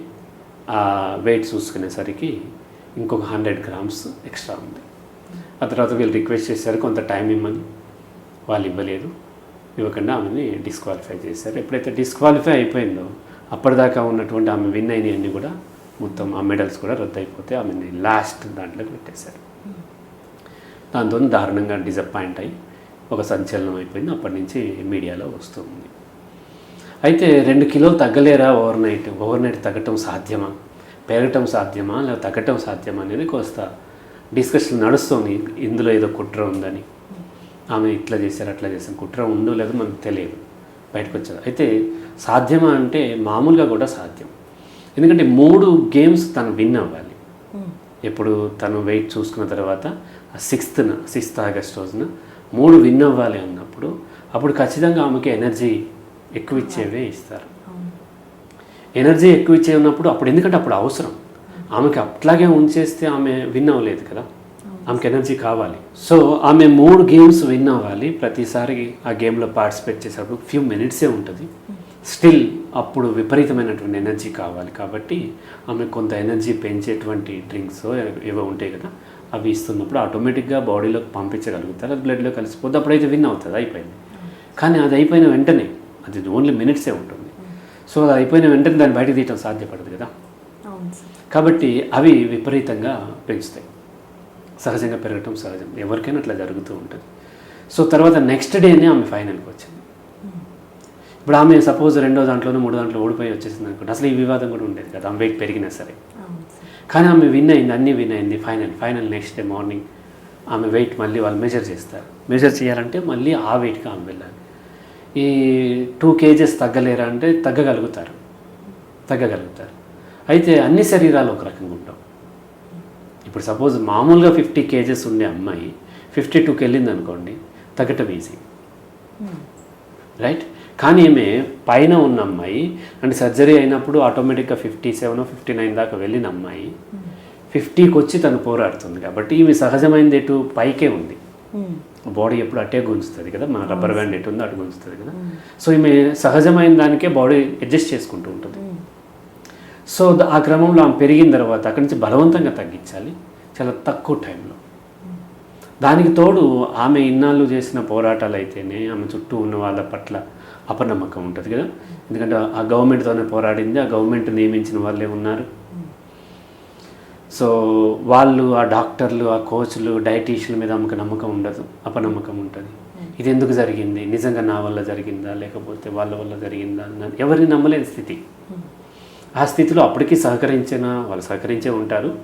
ఆ వెయిట్ చూసుకునేసరికి ఇంకొక హండ్రెడ్ గ్రామ్స్ ఎక్స్ట్రా ఉంది. ఆ తర్వాత వీళ్ళు రిక్వెస్ట్ చేశారు కొంత టైం ఇమ్మని. వాళ్ళు ఇవ్వలేదు. ఇవ్వకుండా ఆమెని డిస్క్వాలిఫై చేశారు. ఎప్పుడైతే డిస్క్వాలిఫై అయిపోయిందో అప్పటిదాకా ఉన్నటువంటి ఆమె విన్ అయినవన్నీ కూడా మొత్తం ఆ మెడల్స్ కూడా రద్దు అయిపోతే ఆమెని లాస్ట్ దాంట్లోకి పెట్టేశారు. దాంతో దారుణంగా డిసప్పాయింట్ అయ్యి ఒక సంచలనం అయిపోయింది. అప్పటి నుంచి మీడియాలో వస్తుంది అయితే రెండు కిలోలు తగ్గలేరా ఓవర్ నైట్ ఓవర్ నైట్ తగ్గటం సాధ్యమా? పెరగటం సాధ్యమా? లేదా తగ్గటం సాధ్యమా అనేది కోస్త డిస్కషన్ నడుస్తుంది. ఇందులో ఏదో కుట్ర ఉందని. ఆమె ఇట్లా చేశారు అట్లా చేశారు. కుట్ర ఉందో లేదో మనకు తెలియదు. బయటకు వచ్చారు అయితే సాధ్యమా అంటే మామూలుగా కూడా సాధ్యం. ఎందుకంటే మూడు గేమ్స్ తను విన్ అవ్వాలి. ఎప్పుడు తను వెయిట్ చూసుకున్న తర్వాత సిక్స్త్న సిక్స్త్ ఆగస్ట్ రోజున మూడు విన్ అవ్వాలి అన్నప్పుడు అప్పుడు ఖచ్చితంగా ఆమెకి ఎనర్జీ ఎక్కువ ఇచ్చేవే ఇస్తారు. ఎనర్జీ ఎక్కువ ఇచ్చే ఉన్నప్పుడు అప్పుడు ఎందుకంటే అప్పుడు అవసరం. ఆమెకి అట్లాగే ఉంచేస్తే ఆమె విన్ అవ్వలేదు కదా. ఆమెకి ఎనర్జీ కావాలి. సో ఆమె మూడు గేమ్స్ విన్ అవ్వాలి. ప్రతిసారి ఆ గేమ్లో పార్టిసిపేట్ చేసేటప్పుడు ఫ్యూ మినిట్సే ఉంటుంది. స్టిల్ అప్పుడు విపరీతమైనటువంటి ఎనర్జీ కావాలి కాబట్టి ఆమె కొంత ఎనర్జీ పెంచేటువంటి డ్రింక్స్ ఏవో ఉంటాయి కదా అవి ఇస్తున్నప్పుడు ఆటోమేటిక్గా బాడీలోకి పంపించగలుగుతారు. అది బ్లడ్లో కలిసిపోద్ది అప్పుడైతే విన్ అవుతుంది అయిపోయింది. కానీ అది అయిపోయిన వెంటనే అది ఓన్లీ మినిట్సే ఉంటుంది. సో అది అయిపోయిన వెంటనే దాన్ని బయట తీయటం సాధ్యపడదు కదా. కాబట్టి అవి విపరీతంగా పెంచుతాయి. సహజంగా పెరగటం సహజం. ఎవరికైనా అట్లా జరుగుతూ ఉంటుంది. సో తర్వాత నెక్స్ట్ డేనే ఆమె ఫైనల్కి వచ్చింది. ఇప్పుడు ఆమె సపోజ్ రెండో దాంట్లోనూ మూడో దాంట్లో ఓడిపోయి వచ్చేసింది అనుకోండి. అసలు ఈ వివాదం కూడా ఉండేది కదా ఆమె వెయిట్ పెరిగినా సరే. కానీ ఆమె విన్ అయింది అన్నీ విన్ అయింది final final next day morning ఆమె వెయిట్ మళ్ళీ వాళ్ళు మెజర్ చేస్తారు. మెజర్ చేయాలంటే మళ్ళీ ఆ వెయిట్కి ఆమె వెళ్ళాలి. ఈ టూ కేజెస్ తగ్గలేరా అంటే తగ్గగలుగుతారు. తగ్గగలుగుతారు. అయితే అన్ని శరీరాలు ఒక రకంగా ఉంటాం. ఇప్పుడు సపోజ్ మామూలుగా ఫిఫ్టీ కేజెస్ ఉండే అమ్మాయి ఫిఫ్టీ టూకి వెళ్ళింది అనుకోండి తగ్గటం ఈజీ రైట్ కానీ ఈమె పైన ఉన్న అమ్మాయి అంటే సర్జరీ అయినప్పుడు ఆటోమేటిక్గా ఫిఫ్టీ సెవెన్ ఫిఫ్టీ నైన్ దాకా వెళ్ళిన అమ్మాయి ఫిఫ్టీకి వచ్చి తను పోరాడుతుంది కాబట్టి ఈమె సహజమైనది ఎటు? పైకే ఉంది. బాడీ ఎప్పుడు అట్టే గుంజుతుంది కదా మన రబ్బర్ బ్యాండ్ ఎటు ఉందో అటు గుంజుతుంది కదా. సో ఈమె సహజమైన దానికే బాడీ అడ్జస్ట్ చేసుకుంటూ ఉంటుంది. సో ఆ క్రమంలో ఆమె పెరిగిన తర్వాత అక్కడి నుంచి బలవంతంగా తగ్గించాలి. చాలా తక్కువ టైంలో. దానికి తోడు ఆమె ఇన్నాళ్ళు చేసిన పోరాటాలు అయితేనే ఆమె చుట్టూ ఉన్న వాళ్ళ పట్ల అపనమ్మకం ఉంటుంది కదా. ఎందుకంటే ఆ గవర్నమెంట్తోనే పోరాడింది ఆ గవర్నమెంట్ నియమించిన వాళ్ళే ఉన్నారు. సో వాళ్ళు ఆ డాక్టర్లు ఆ కోచ్లు డైటీషియన్ల మీద ఆమెకు నమ్మకం ఉండదు అపనమ్మకం ఉంటుంది. ఇది ఎందుకు జరిగింది? నిజంగా నా వల్ల జరిగిందా? లేకపోతే వాళ్ళ వల్ల జరిగిందా? ఎవరిని నమ్మలేని స్థితి. ఆ స్థితిలో అప్పటికి సహకరించిన? వాళ్ళు సహకరించే ఉంటారు.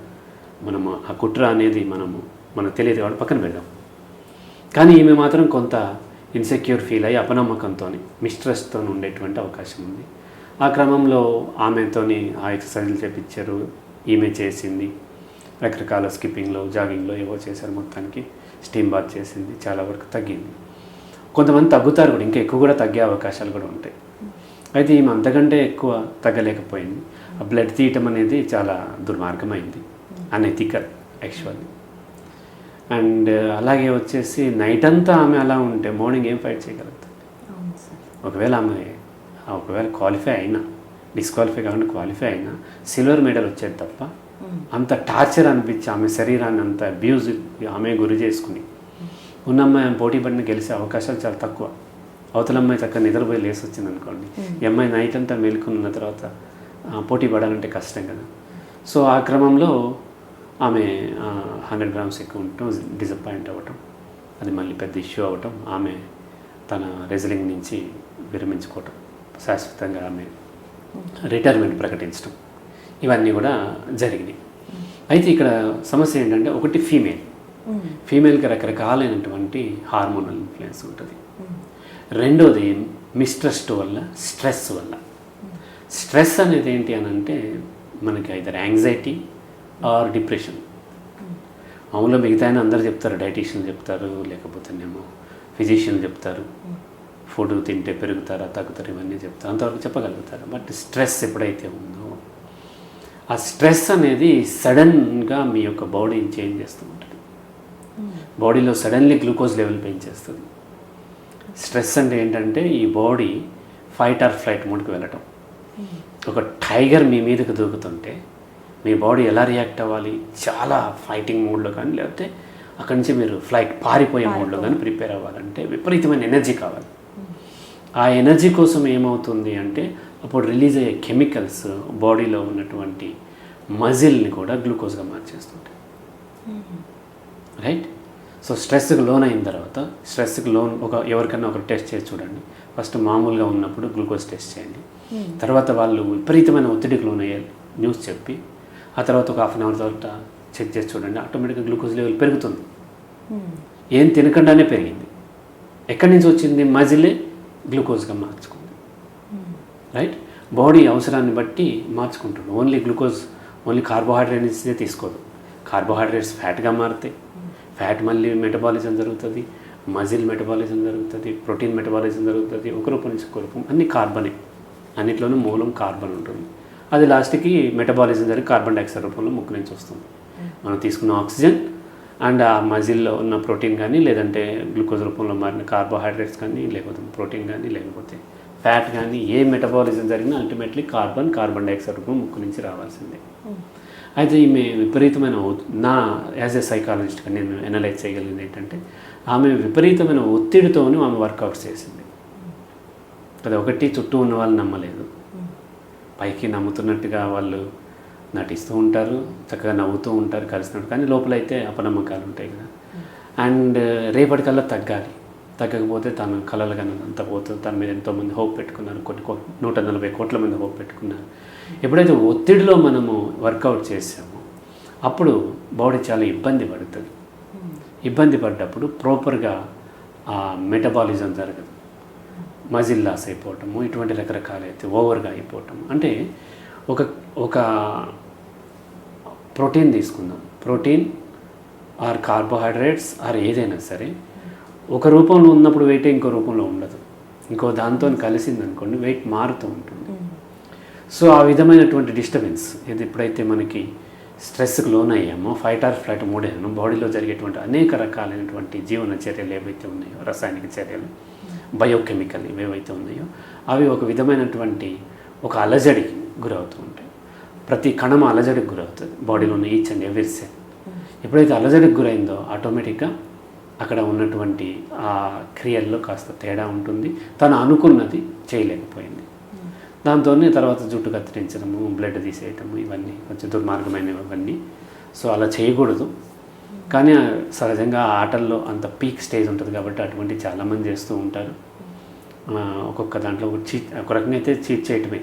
మనము ఆ కుట్ర అనేది మనము మనకు తెలియదు కాబట్టి పక్కన పెడదాం. కానీ ఈమె మాత్రం కొంత ఇన్సెక్యూర్ ఫీల్ అయ్యి అపనమ్మకంతో మిస్ట్రెస్తో ఉండేటువంటి అవకాశం ఉంది. ఆ క్రమంలో ఆమెతోని ఆ ఎక్సర్సైజులు చేపించారు ఈమె చేసింది. రకరకాల స్కిప్పింగ్లో జాగింగ్లో ఏవో చేశారు మొత్తానికి. స్టీమ్ బాత్ చేసింది చాలా వరకు తగ్గింది. కొంతమంది తగ్గుతారు కూడా ఇంకా ఎక్కువ కూడా తగ్గే అవకాశాలు కూడా ఉంటాయి. అయితే ఈమె అంతకంటే ఎక్కువ తగ్గలేకపోయింది. ఆ బ్లడ్ తీయటం అనేది చాలా దుర్మార్గమైంది. అనెథికల్ యాక్చువల్లీ అండ్ అలాగే వచ్చేసి నైట్ అంతా ఆమె అలా ఉంటే మార్నింగ్ ఏం ఫైట్ చేయగలుగుతుంది ఒకవేళ ఆమె ఒకవేళ క్వాలిఫై అయినా డిస్క్వాలిఫై కాకుండా క్వాలిఫై అయినా సిల్వర్ మెడల్ వచ్చేది తప్ప అంత టార్చర్ అనిపించి ఆమె శరీరాన్ని అంత అబ్యూజ్ ఆమె గురి చేసుకుని ఉన్న అమ్మాయి ఆమె పోటీ పడిన గెలిచే అవకాశాలు చాలా తక్కువ. అవతల అమ్మాయి చక్కగా నిద్రపోయి లేసి వచ్చింది అనుకోండి ఈ అమ్మాయి నైట్ అంతా మేలుకుని ఉన్న తర్వాత పోటీ పడాలంటే కష్టం కదా. సో ఆ క్రమంలో ఆమె హండ్రెడ్ గ్రామ్స్ ఎక్కువ ఉండటం డిసప్పాయింట్ అవ్వటం అది మళ్ళీ పెద్ద ఇష్యూ అవ్వటం ఆమె తన రెజ్లింగ్ నుంచి విరమించుకోవటం శాశ్వతంగా ఆమె రిటైర్మెంట్ ప్రకటించడం ఇవన్నీ కూడా జరిగినాయి. అయితే ఇక్కడ సమస్య ఏంటంటే ఒకటి ఫీమేల్ ఫీమేల్కి రకరకాలైనటువంటి హార్మోనల్ ఇన్ఫ్లుయెన్స్ ఉంటుంది. రెండోది మిస్ట్రస్ట్ వల్ల స్ట్రెస్ వల్ల. స్ట్రెస్ అనేది ఏంటి అని అంటే మనకి ఐదర్ యాంగ్జైటీ ఆర్ డిప్రెషన్. మామూలుగా మిగతా ఆయన అందరూ చెప్తారు డైటీషియన్ చెప్తారు లేకపోతేనేమో ఫిజిషియన్ చెప్తారు. ఫుడ్ తింటే పెరుగుతారా తగ్గుతారు ఇవన్నీ చెప్తారు. అంతవరకు చెప్పగలుగుతారు. బట్ స్ట్రెస్ ఎప్పుడైతే ఉందో ఆ స్ట్రెస్ అనేది సడన్గా మీ యొక్క బాడీని చేంజ్ చేస్తూ ఉంటుంది. బాడీలో సడన్లీ గ్లూకోజ్ లెవెల్ పెంచేస్తుంది. స్ట్రెస్ అంటే ఏంటంటే ఈ బాడీ ఫైట్ ఆర్ ఫ్లైట్ మోడ్కి వెళ్ళటం. ఒక టైగర్ మీ మీదకి దూకుతుంటే మీ బాడీ ఎలా రియాక్ట్ అవ్వాలి? చాలా ఫైటింగ్ మూడ్లో కానీ లేకపోతే అక్కడి నుంచి మీరు ఫ్లైట్ పారిపోయే మూడ్లో కానీ ప్రిపేర్ అవ్వాలంటే విపరీతమైన ఎనర్జీ కావాలి. ఆ ఎనర్జీ కోసం ఏమవుతుంది అంటే అప్పుడు రిలీజ్ అయ్యే కెమికల్స్ బాడీలో ఉన్నటువంటి మజిల్ని కూడా గ్లూకోజ్గా మార్చేస్తుంటాయి. రైట్ సో స్ట్రెస్కి లోన్ అయిన తర్వాత స్ట్రెస్కి లోన్ ఒక ఎవరికైనా ఒక టెస్ట్ చేసి చూడండి. ఫస్ట్ మామూలుగా ఉన్నప్పుడు గ్లూకోజ్ టెస్ట్ చేయండి. తర్వాత వాళ్ళు విపరీతమైన ఒత్తిడికి లోన్ అయ్యే న్యూస్ చెప్పి. ఆ తర్వాత ఒక హాఫ్ అన్ అవర్ తర్వాత చెక్ చేసి చూడండి ఆటోమేటిక్గా గ్లూకోజ్ లెవెల్ పెరుగుతుంది. ఏం తినకుండానే పెరిగింది. ఎక్కడి నుంచి వచ్చింది మజిలే? గ్లూకోజ్గా మార్చుకుంది. రైట్? బాడీ అవసరాన్ని బట్టి మార్చుకుంటుంది. ఓన్లీ గ్లూకోజ్ ఓన్లీ కార్బోహైడ్రేట్స్నే తీసుకోదు. కార్బోహైడ్రేట్స్ ఫ్యాట్గా మారుతాయి. ఫ్యాట్ మళ్ళీ మెటబాలిజం జరుగుతుంది మజిల్ మెటబాలిజం జరుగుతుంది ప్రోటీన్ మెటబాలిజం జరుగుతుంది ఒక రూపం నుంచి ఒక రూపం అన్ని కార్బనే. అన్నిట్లోనూ మూలం కార్బన్ ఉంటుంది. అది లాస్ట్కి మెటబాలిజం జరిగి కార్బన్ డైఆక్సైడ్ రూపంలో ముక్కు నుంచి వస్తుంది. మనం తీసుకున్న ఆక్సిజన్ అండ్ ఆ మజిల్లో ఉన్న ప్రోటీన్ కానీ లేదంటే గ్లూకోజ్ రూపంలో మారిన కార్బోహైడ్రేట్స్ కానీ లేకపోతే ప్రోటీన్ కానీ లేకపోతే ఫ్యాట్ కానీ ఏ మెటబాలిజం జరిగినా అల్టిమేట్లీ కార్బన్ కార్బన్ డైఆక్సైడ్ రూపం ముక్కు నుంచి రావాల్సిందే. అయితే ఈమె విపరీతమైన నా యాజ్ ఎ సైకాలజిస్ట్గా నేను ఎనలైజ్ చేయగలిగింది ఏంటంటే ఆమె విపరీతమైన ఒత్తిడితోనూ ఆమె వర్కౌట్స్ చేసింది. అది ఒకటి చుట్టూ ఉన్న వాళ్ళు నమ్మలేదు. పైకి నమ్ముతున్నట్టుగా వాళ్ళు నటిస్తూ ఉంటారు చక్కగా నవ్వుతూ ఉంటారు కలిసినట్టు కానీ లోపలైతే అపనమ్మకాలు ఉంటాయి కదా. అండ్ రేపటికల్లా తగ్గాలి. తగ్గకపోతే తను కలలుగా అంత పోతుంది. తన మీద ఎంతోమంది హోప్ పెట్టుకున్నారు. కొన్ని నూట నలభై కోట్ల మంది హోప్ పెట్టుకున్నారు. ఎప్పుడైతే ఒత్తిడిలో మనము వర్కౌట్ చేసామో అప్పుడు బాడీ చాలా ఇబ్బంది పడుతుంది. ఇబ్బంది పడ్డప్పుడు ప్రాపర్గా ఆ మెటబాలిజం జరగదు. మజిల్ లాస్ అయిపోవటము ఇటువంటి రకరకాలు అయితే ఓవర్గా అయిపోవటం అంటే ఒక ఒక ప్రోటీన్ తీసుకుందాం. ప్రోటీన్ ఆర్ కార్బోహైడ్రేట్స్ ఆర్ ఏదైనా సరే ఒక రూపంలో ఉన్నప్పుడు వెయిట్ ఇంకో రూపంలో ఉండదు. ఇంకో దాంతో కలిసింది అనుకోండి వెయిట్ మారుతూ ఉంటుంది. సో ఆ విధమైనటువంటి డిస్టర్బెన్స్ ఇది ఎప్పుడైతే మనకి స్ట్రెస్కి లోన్ అయ్యామో ఫైట్ ఆర్ ఫ్లైట్ మూడేను బాడీలో జరిగేటువంటి అనేక రకాలైనటువంటి జీవన చర్యలు ఏవైతే ఉన్నాయో రసాయనిక చర్యలు బయోకెమికల్ ఏవైతే ఉన్నాయో అవి ఒక విధమైనటువంటి ఒక అలజడికి గురవుతూ ఉంటాయి. ప్రతి కణం అలజడికి గురవుతుంది. బాడీలో ఉన్న ఈచ్ అండ్ ఎవ్రీ సెల్ ఎప్పుడైతే అలజడికి గురైందో ఆటోమేటిక్గా అక్కడ ఉన్నటువంటి ఆ క్రియల్లో కాస్త తేడా ఉంటుంది. తను అనుకున్నది చేయలేకపోయింది. దాంతోనే తర్వాత జుట్టు కత్తిరించడము బ్లడ్ తీసేయటము ఇవన్నీ కొంచెం దుర్మార్గమైనవి ఇవన్నీ సో అలా చేయకూడదు. కానీ సహజంగా ఆ ఆటల్లో అంత పీక్ స్టేజ్ ఉంటుంది కాబట్టి అటువంటి చాలామంది చేస్తూ ఉంటారు. ఒక్కొక్క దాంట్లో చీట్ ఒక రకంగా అయితే చీట్ చేయటమే.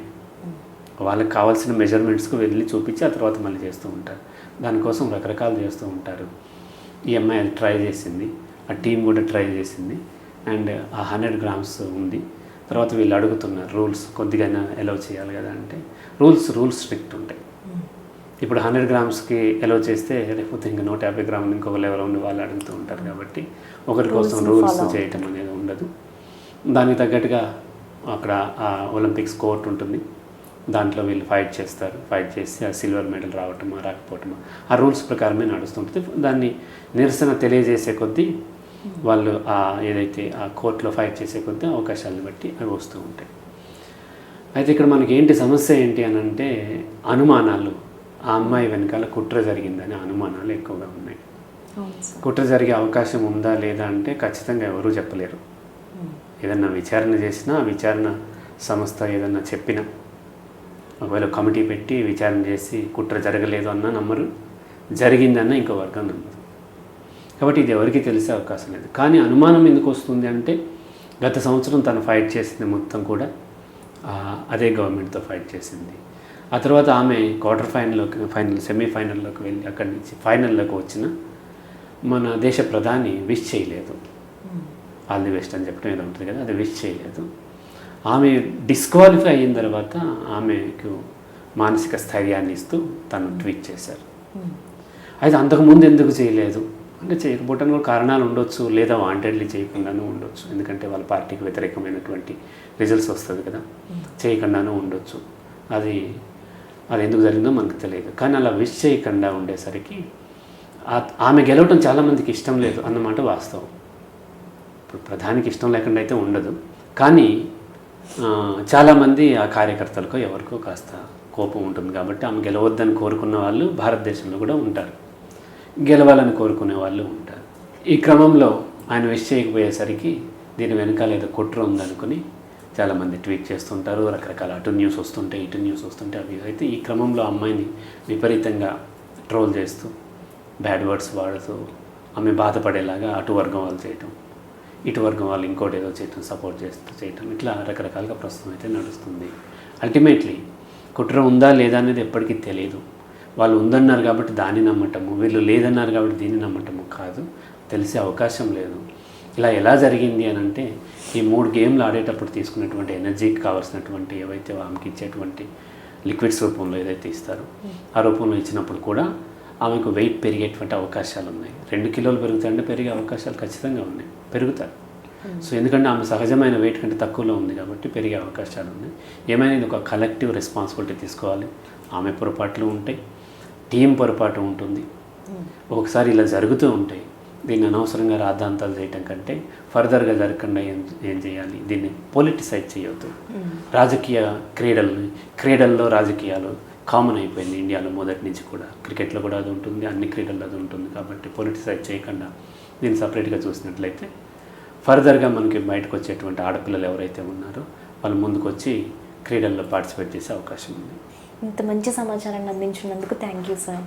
వాళ్ళకి కావాల్సిన మెజర్మెంట్స్కి వెళ్ళి చూపించి ఆ తర్వాత మళ్ళీ చేస్తూ ఉంటారు. దానికోసం రకరకాలు చేస్తూ ఉంటారు. ఈ అమ్మాయి అది ట్రై చేసింది. ఆ టీం కూడా ట్రై చేసింది. అండ్ ఆ హండ్రెడ్ గ్రామ్స్ ఉంది. తర్వాత వీళ్ళు అడుగుతున్నారు రూల్స్ కొద్దిగా ఎలవ్ చేయాలి కదా అంటే రూల్స్ రూల్స్ స్ట్రిక్ట్ ఉంటాయి. ఇప్పుడు హండ్రెడ్ గ్రామ్స్కి ఎలో చేస్తే లేకపోతే ఇంకా నూట యాభై గ్రాములు ఇంకొక లెవెల్ ఉండి వాళ్ళు అడుగుతూ ఉంటారు కాబట్టి ఒకరి కోసం రూల్స్ చేయటం అనేది ఉండదు. దానికి తగ్గట్టుగా అక్కడ ఆ ఒలింపిక్స్ కోర్ట్ ఉంటుంది. దాంట్లో వీళ్ళు ఫైట్ చేస్తారు. ఫైట్ చేసి ఆ సిల్వర్ మెడల్ రావటమా రాకపోవటమా ఆ రూల్స్ ప్రకారమే నడుస్తుంటుంది. దాన్ని నిరసన తెలియజేసే కొద్దీ వాళ్ళు ఆ ఏదైతే ఆ కోర్టులో ఫైట్ చేసే కొద్దీ అవకాశాలను బట్టి అవి వస్తూ ఉంటాయి. అయితే ఇక్కడ మనకి ఏంటి సమస్య ఏంటి అని అంటే అనుమానాలు. ఆ అమ్మాయి వెనకాల కుట్ర జరిగిందనే అనుమానాలు ఎక్కువగా ఉన్నాయి. కుట్ర జరిగే అవకాశం ఉందా లేదా అంటే ఖచ్చితంగా ఎవరూ చెప్పలేరు. ఏదన్నా విచారణ చేసినా విచారణ సంస్థ ఏదన్నా చెప్పినా ఒకవేళ కమిటీ పెట్టి విచారణ చేసి కుట్ర జరగలేదు అన్నా నమ్మరు. జరిగిందన్న ఇంకో వర్గం నమ్మరు కాబట్టి ఇది ఎవరికి తెలిసే అవకాశం లేదు. కానీ అనుమానం ఎందుకు వస్తుంది అంటే గత సంవత్సరం తను ఫైట్ చేసింది మొత్తం కూడా అదే గవర్నమెంట్తో ఫైట్ చేసింది. ఆ తర్వాత ఆమె క్వార్టర్ ఫైనల్లోకి ఫైనల్ సెమీఫైనల్లోకి వెళ్ళి అక్కడి నుంచి ఫైనల్లోకి వచ్చిన మన దేశ ప్రధాని విష్ చేయలేదు. ఆల్ ది బెస్ట్ అని చెప్పడం ఏదో ఉంటుంది కదా అది విష్ చేయలేదు. ఆమె డిస్క్వాలిఫై అయిన తర్వాత ఆమెకు మానసిక స్థైర్యాన్ని ఇస్తూ తను ట్వీట్ చేశారు. అయితే అంతకుముందు ఎందుకు చేయలేదు? అంటే చేయకపోవడానికి కూడా కారణాలు ఉండొచ్చు లేదా వాంటెడ్లీ చేయకుండానూ ఉండొచ్చు. ఎందుకంటే వాళ్ళ పార్టీకి వ్యతిరేకమైనటువంటి రిజల్ట్స్ వస్తుంది కదా. చేయకుండానూ ఉండొచ్చు. అది అది ఎందుకు జరిగిందో మనకు తెలియదు. కానీ అలా విష్ చేయకుండా ఉండేసరికి ఆమె గెలవటం చాలామందికి ఇష్టం లేదు అన్నమాట వాస్తవం. ఇప్పుడు ప్రధానికి ఇష్టం లేకుండా అయితే ఉండదు. కానీ చాలామంది ఆ కార్యకర్తలకు ఎవరికో కాస్త కోపం ఉంటుంది కాబట్టి ఆమె గెలవద్దని కోరుకున్న వాళ్ళు భారతదేశంలో కూడా ఉంటారు. గెలవాలని కోరుకునే వాళ్ళు ఉంటారు. ఈ క్రమంలో ఆయన విష్ చేయకపోయేసరికి దీని వెనకాల ఏదో కుట్ర ఉందనుకుని చాలామంది ట్వీట్ చేస్తుంటారు. రకరకాల అటు న్యూస్ వస్తుంటే ఇటు న్యూస్ వస్తుంటే అవి. అయితే ఈ క్రమంలో అమ్మాయిని విపరీతంగా ట్రోల్ చేస్తూ బ్యాడ్ వర్డ్స్ వాడుతూ ఆమె బాధపడేలాగా అటు వర్గం వాళ్ళు చేయటం ఇటు వర్గం వాళ్ళు ఇంకోటి ఏదో చేయటం సపోర్ట్ చేస్తూ చేయటం ఇట్లా రకరకాలుగా ప్రస్తుతం అయితే నడుస్తుంది. అల్టిమేట్లీ కుట్ర ఉందా లేదా అనేది ఎప్పటికీ తెలియదు వాళ్ళు ఉందన్నారు కాబట్టి దాన్ని నమ్మటము వీళ్ళు లేదన్నారు కాబట్టి దీన్ని నమ్మటము కాదు. తెలిసే అవకాశం లేదు. ఇలా ఎలా జరిగింది అని అంటే ఈ మూడు గేమ్లు ఆడేటప్పుడు తీసుకున్నటువంటి ఎనర్జీకి కావాల్సినటువంటి ఏవైతే ఆమెకి ఇచ్చేటువంటి లిక్విడ్స్ రూపంలో ఏదైతే ఇస్తారో ఆ రూపంలో ఇచ్చినప్పుడు కూడా ఆమెకు వెయిట్ పెరిగేటువంటి అవకాశాలు ఉన్నాయి. రెండు కిలోలు పెరుగుతాయంటే పెరిగే అవకాశాలు ఖచ్చితంగా ఉన్నాయి. పెరుగుతాయి. సో ఎందుకంటే ఆమె సహజమైన వెయిట్ కంటే తక్కువలో ఉంది కాబట్టి పెరిగే అవకాశాలు ఉన్నాయి. ఏమైనా ఇది ఒక కలెక్టివ్ రెస్పాన్సిబిలిటీ తీసుకోవాలి. ఆమె పొరపాట్లు ఉంటాయి. టీం పొరపాటు ఉంటుంది. ఒకసారి ఇలా జరుగుతూ ఉంటాయి. దీన్ని అనవసరంగా రాద్ధాంతాలు చేయటం కంటే ఫర్దర్గా జరగకుండా ఏం ఏం చేయాలి? దీన్ని పొలిటిసైజ్ చేయవద్దు. రాజకీయ క్రీడల్ని క్రీడల్లో రాజకీయాలు కామన్ అయిపోయింది ఇండియాలో మొదటి నుంచి కూడా. క్రికెట్లో కూడా అది ఉంటుంది అన్ని క్రీడల్లో అది ఉంటుంది కాబట్టి పొలిటిసైజ్ చేయకుండా దీన్ని సపరేట్గా చూసినట్లయితే ఫర్దర్గా మనకి బయటకు వచ్చేటువంటి ఆడపిల్లలు ఎవరైతే ఉన్నారో వాళ్ళు ముందుకు వచ్చి క్రీడల్లో పార్టిసిపేట్ చేసే అవకాశం ఉంది. ఇంత మంచి సమాచారాన్ని అందించినందుకు థ్యాంక్ యూ సార్.